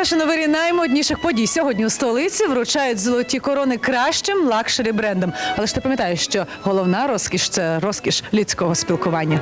фешн новері наймодніших подій сьогодні у столиці вручають золоті корони кращим лакшері брендам. Але ж ти пам'ятаєш, що головна розкіш це розкіш людського спілкування.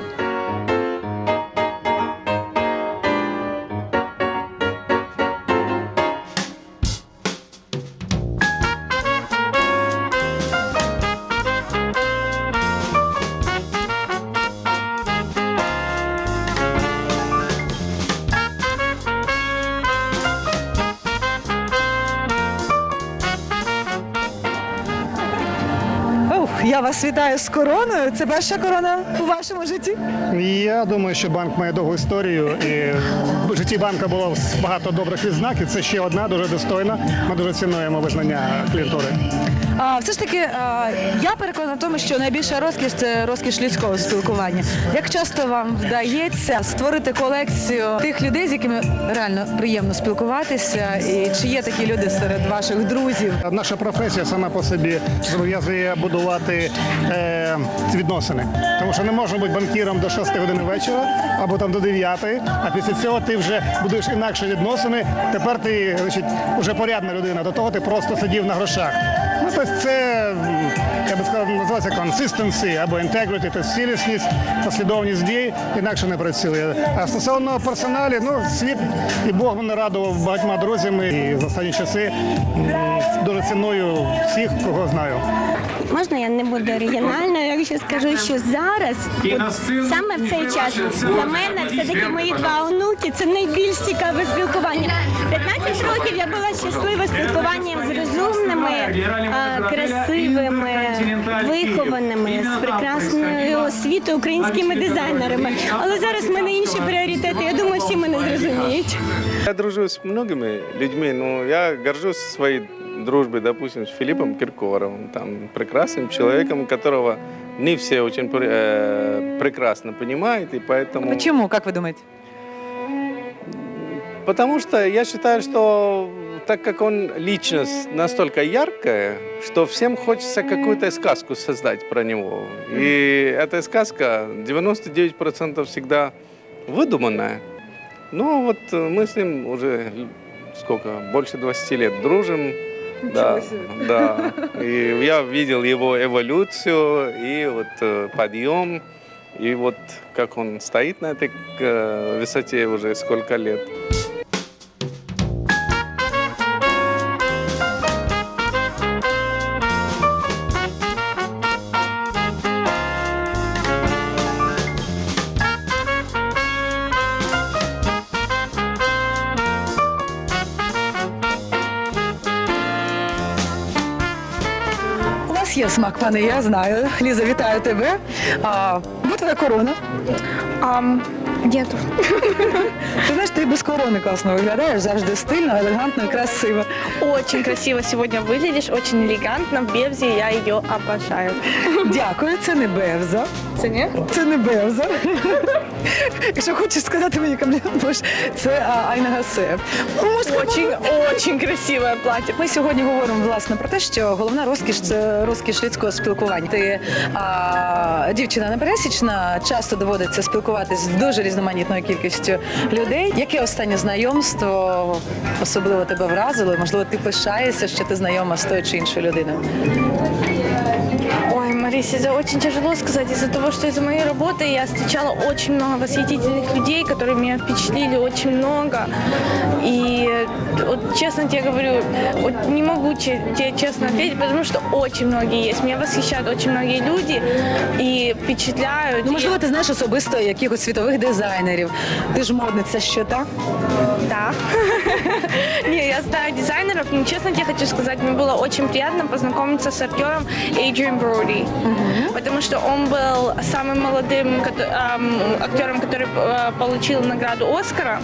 Я вас вітаю з короною. Це перша корона у вашому житті. Я думаю, що банк має довгу історію, і в житті банка було багато добрих відзнак, і це ще одна дуже достойна. Ми дуже цінуємо визнання клієнтури. А, все ж таки, я переконана в тому, що найбільша розкіш це розкіш людського спілкування. Як часто вам вдається створити колекцію тих людей, з якими реально приємно спілкуватися, і чи є такі люди серед ваших друзів? Наша професія сама по собі зобов'язує будувати е, відносини. Тому що не можна бути банкіром до 6 години вечора або там до 9, а після цього ти вже будуєш інакше відносини. Тепер ти значить, вже порядна людина. До того ти просто сидів на грошах. Тобто це, я би сказав, називається consistency або integrity, тобто цілісність, послідовність дій, інакше не працює. А стосовно персоналі, ну, світ і Бог мене радував багатьма друзями. І в останні часи дуже ціную всіх, кого знаю. Можна я не буду оригінальною, якщо скажу, що зараз, от саме в цей час, для мене все-таки мої два онуки це найбільш цікаве спілкування. 15 років я була щаслива спілкуванням з розумними, красивими, вихованими, з прекрасною освітою українськими дизайнерами. Але зараз в мене інші пріоритети. Я думаю, всі мене зрозуміють. Я дружу с многими людьми, но я горжусь своей дружбой, допустим, с Филиппом Киркоровым, там, прекрасным человеком, которого не все очень э, прекрасно понимают, и поэтому... Чому, як ви думаєте? Потому что я считаю, что так как он личность настолько яркая, что всем хочется какую-то сказку создать про него. И эта сказка 99% всегда выдуманная. Ну вот э, мы с ним уже сколько, больше 20 лет дружим. Да, да. И я видел его эволюцию и вот э, подъем. И вот как он стоит на этой э, высоте уже сколько лет. Є смак, пане, я знаю. Ліза, вітаю тебе. А, де твоя корона? Um, Нету. Ти знаєш, ти без корони класно виглядаєш, завжди стильно, елегантно і красиво. Очень красиво сегодня выглядишь, очень элегантно. В Бевзе я ее обожаю. Дякую, це не Бевза. Це не? Це не Бевза. Якщо хочеш сказати мені комплімент, можеш, це а, Айна Гасе. Можеш Очень, очень красивое платье. Ми сьогодні говоримо власне про те, що головна розкіш це розкіш людського спілкування. Ти а, дівчина непересічна, часто доводиться спілкуватися з дуже різноманітною кількістю людей. Яке останнє знайомство особливо тебе вразило? Можливо, ти пишаєшся, що ти знайома з тою чи іншою людиною? Ой, Марис, это очень тяжело сказать из-за того, что из-за моей работы я встречала очень много восхитительных людей, которые меня впечатлили очень много. И вот честно тебе говорю, вот не могу че- тебе честно ответить, потому что очень многие есть. Меня восхищают очень многие люди и впечатляют. Ну, И- можливо, ти знаєш особисто якихось світових дизайнерів. Ти ж модниця що так? Да. Не, я знаю дизайнеров, но честно тебе хочу сказать, мне было очень приятно познакомиться с актером Эйджием Броуди. Потому что он был самым молодым кото- ам, актером, который э, получил награду Оскара.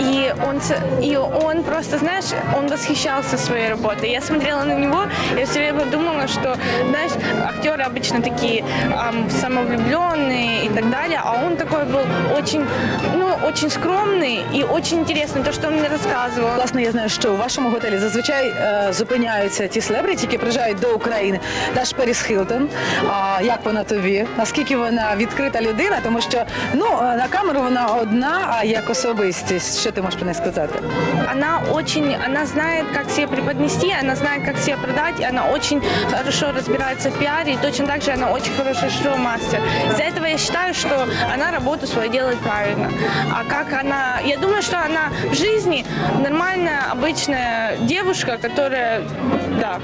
И он, с- и он просто, знаешь, он восхищался своей работой. Я смотрела на него, я все время думала, что, знаешь, актеры обычно такие ам, самовлюбленные и так далее, а он такой был очень, ну, очень скромный и очень интересный, то, что он мне рассказывал. Власне, я знаю, що у вашому готелі готелі зазвичай е, зупиняються ті селебриті, які приїжджають до України. Даш Періс Хілтон. А як вона тобі? Наскільки вона відкрита людина? Тому що ну е, на камеру вона одна, а як особистість. Що ти можеш про неї сказати? Она очень, она знает, как себя преподнести, она знает, как себя продать, и она очень хорошо разбирается в пиаре, и точно так же она очень хороший шоу-мастер. Из-за этого я считаю, что она работу свою делает правильно. А как она... Я думаю, что она в жизни нормальная, обычная девушка, которая, да,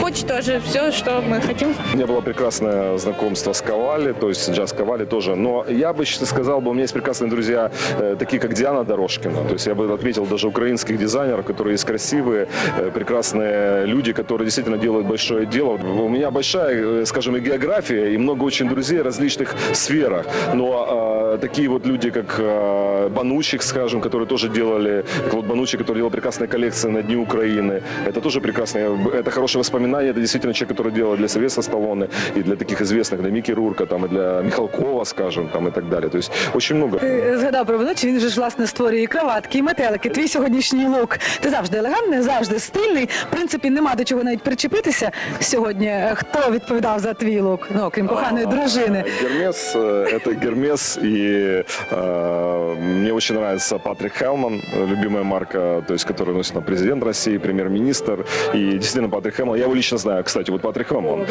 хочет тоже все, что мы хотим. Меня было прекрасное знакомство с Ковали, то есть джаз Ковали тоже. Но я бы сказал, бы, у меня есть прекрасные друзья, э, такие как Диана Дорожкина. То есть я бы отметил даже украинских дизайнеров, которые есть красивые, э, прекрасные люди, которые действительно делают большое дело. У меня большая, э, скажем, и география, и много очень друзей в различных сферах. Но э, такие вот люди, как э, Банучик, скажем, которые тоже делали, Клод Банучик, который делал прекрасные коллекции на Дни Украины. Это тоже прекрасно. Это хорошее воспоминание. Это действительно человек, который делал для Сильвестра Сталлоне и для таких известных, для Микки Рурка, там, и для Михалкова, скажем, там, и так далее. То есть очень много. Ти згадав про Банучі, він же ж власне створює і краватки, і метелики. Твій сьогоднішній лук. Ти завжди елегантний, завжди стильний. В принципі, нема до чого навіть причепитися сьогодні. Е, Хто відповідав за твій лук? Ну, окрім коханої дружини. Гермес, э, это Гермес, и э, мне очень нравится Патрик Хелман, э, любимая марка, то есть, которую носит нам президент России, премьер-министр, и действительно Патрик Хелман, я его лично знаю, кстати, вот Патрик Хелман,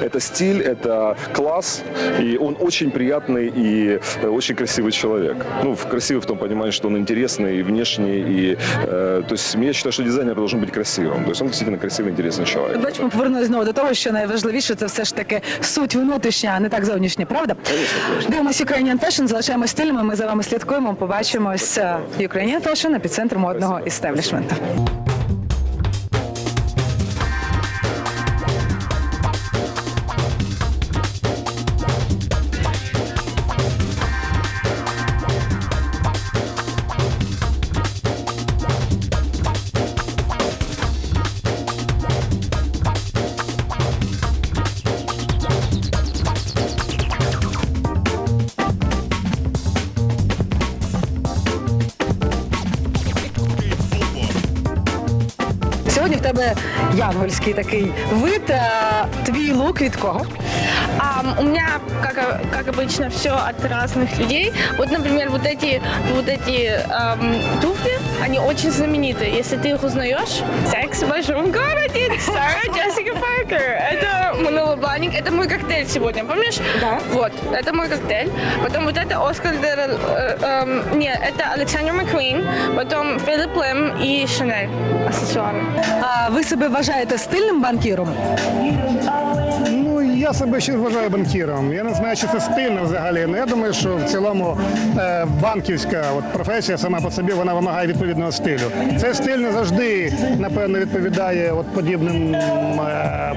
это стиль, это класс, и он очень приятный и э, очень красивый человек. Ну, в- красивый в том понимании, что он интересный и внешний, и, э, то есть, я считаю, что дизайнер должен быть красивым, то есть, он действительно красивый, интересный человек. Бачимо, повернулися знову до того, що найважливіше це все ж таки суть внутрішня, а не так зовнішня, правда? Дивимося Ukrainian Fashion, залишаємось стильними. Ми за вами слідкуємо. Побачимось е, Ukrainian Fashion, епіцентр модного істеблішменту. Сьогодні в тебе янгольський такий вид. а Твій лук від кого? Ам, у меня, как, как обычно, все от разных людей. Вот, например, вот эти, вот эти ам, туфли, они очень знаменитые. Если ты их узнаешь, секс в большом городе, Сара Джессика Паркер. Это Манула Бланик, это мой коктейль сегодня, помнишь? Да. Вот, это мой коктейль. Потом вот это Оскар, де Ре- э, эм, нет, это Александр Маккуин, потом Филипп Лем и Шанель аксессуары. А ви себе вважаєте стильним банкіром? Ну, я себе ще вважаю банкіром. Я не знаю, чи це стильно взагалі. але я думаю, що в цілому е, банківська от, професія сама по собі вона вимагає відповідного стилю. Цей стиль не завжди, напевно, відповідає от подібним е,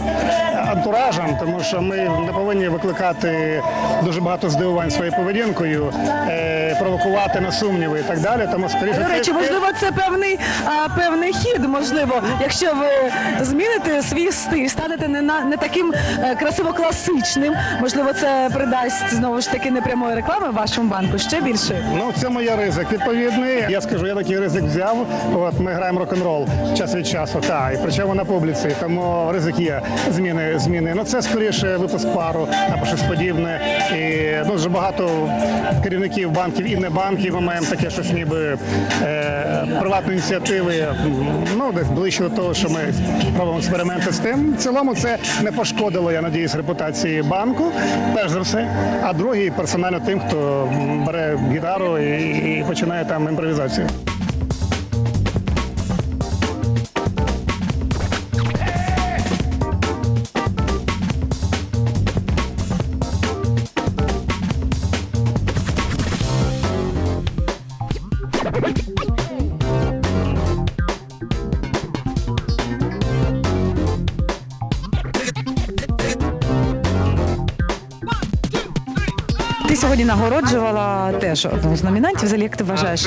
антуражам, тому що ми не повинні викликати дуже багато здивувань своєю поведінкою, е, провокувати на сумніви і так далі. Тому скоріше До цей речі, стиль- можливо, це певний, а, певний хід. Можливо, якщо ви зміните свій стиль, станете не на не таким красиво класичним. Можливо, це придасть знову ж таки непрямої реклами вашому банку ще більше. Ну, це моє ризик відповідний. Я скажу, я такий ризик взяв. От ми граємо рок-н-рол час від часу, та і причому на публіці, тому ризик є зміни. Зміни. Ну це скоріше випуск пару або щось подібне. І ну дуже багато керівників банків і не банків. Ми маємо таке щось, ніби е, приватної ініціативи. Ну десь ближче до того, що ми робимо експерименти з тим. В цілому це не пошкодило, я надіюсь, репутації банку, перш за все. А другий персонально тим, хто бере гітару і, і починає там імпровізацію. Сьогодні нагороджувала теж одну з номінантів. Взагалі, як ти вважаєш,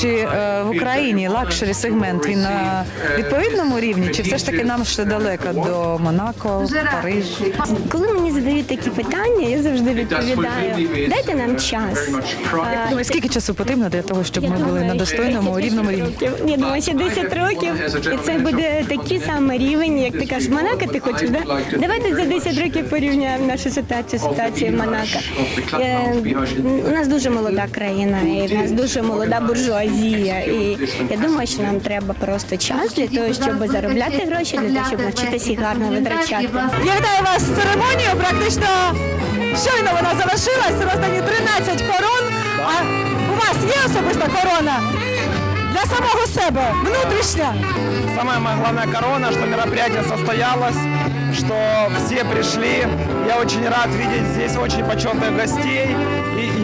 чи е, в Україні лакшері сегмент він на відповідному рівні, чи все ж таки нам ще далеко до Монако, Париж? Коли мені задають такі питання, я завжди відповідаю: дайте нам час. А, Думаю, скільки часу потрібно для того, щоб Я ми були на достойному 10 рівному рівні? Я думаю, ще 10 років, і це буде такий самий рівень, як ти кажеш, Монако ти хочеш, да? Давайте за 10 років порівняємо нашу ситуацію з ситуацією Монако. Е, У нас дуже молода країна, і в нас дуже молода буржуазія. І я думаю, що нам треба просто час для того, щоб заробляти гроші, для того, щоб навчитися їх гарно витрачати. Я вітаю вас з церемонією. Практично щойно вона завершилась. Роздані 13 корон. А у вас є особиста корона для самого себе, внутрішня. Самая моя главная корона, что мероприятие состоялось, что все пришли. Я очень рад видеть здесь очень почетных гостей.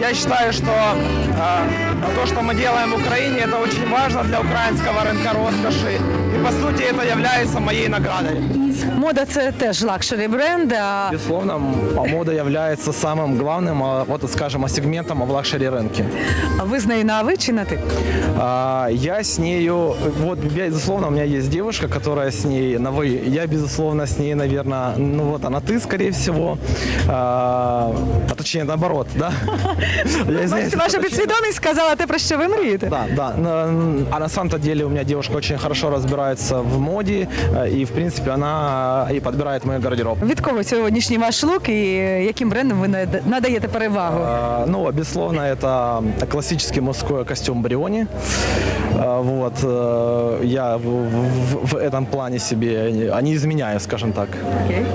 И я считаю, что э, то, что мы делаем в Украине, это очень важно для украинского рынка роскоши. И по сути это является моей наградой. Мода це теж лакшері бренд. А Безусловно, мода является самым главным, а, вот скажем, сегментом в лакшери рынке. ви з нею на ви чи на ти? А, Я с нею, вот, безусловно, у меня есть девушка, которая с ней на вы. Я, безусловно, с ней, наверное, ну вот она ты, скорее всего. А, а точнее, наоборот, да? Я извиняюсь, Бачите, ваша уточню. підсвідомість сказала те, про що ви мрієте. Да, да. На- А на самом-то деле у меня девушка очень хорошо разбирается в моде, э, и, в принципе, она э, и подбирает мой гардероб. Від кого сьогоднішній ваш лук і яким брендам ви нада- надаєте перевагу? А, Ну, безусловно, это классический мужской костюм Бриони. А, Вот, э, я в, в- в этом плане себе а не изменяю, скажем так. Українські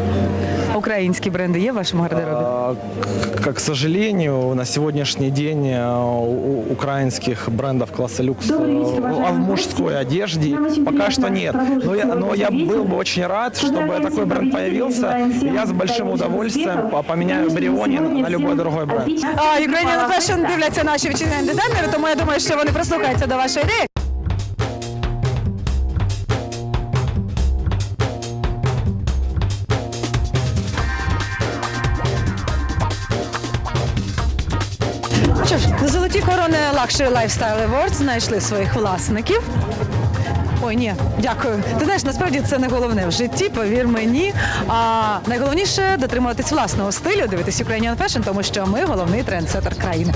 бренди є в вашому гардеробі? А, к- Как, к сожалению, на сегодняшний день э, у украинских брендов класса люкс э, а в мужской одежде пока что нет. Но я, но я был бы очень рад, чтобы такой бренд появился. И я с большим удовольствием по- поменяю Бриони на любой другой бренд. А, Ukrainian Fashion дивляться наші вітчизняні дизайнери, тому я думаю, що вони прислухаються до вашої ідеї. Luxury Lifestyle Awards знайшли своїх власників. Ой, ні, дякую. Ти знаєш, насправді це не головне в житті, повір мені. А найголовніше дотримуватись власного стилю, дивитись Ukrainian Fashion, тому що ми головний трендсетер країни.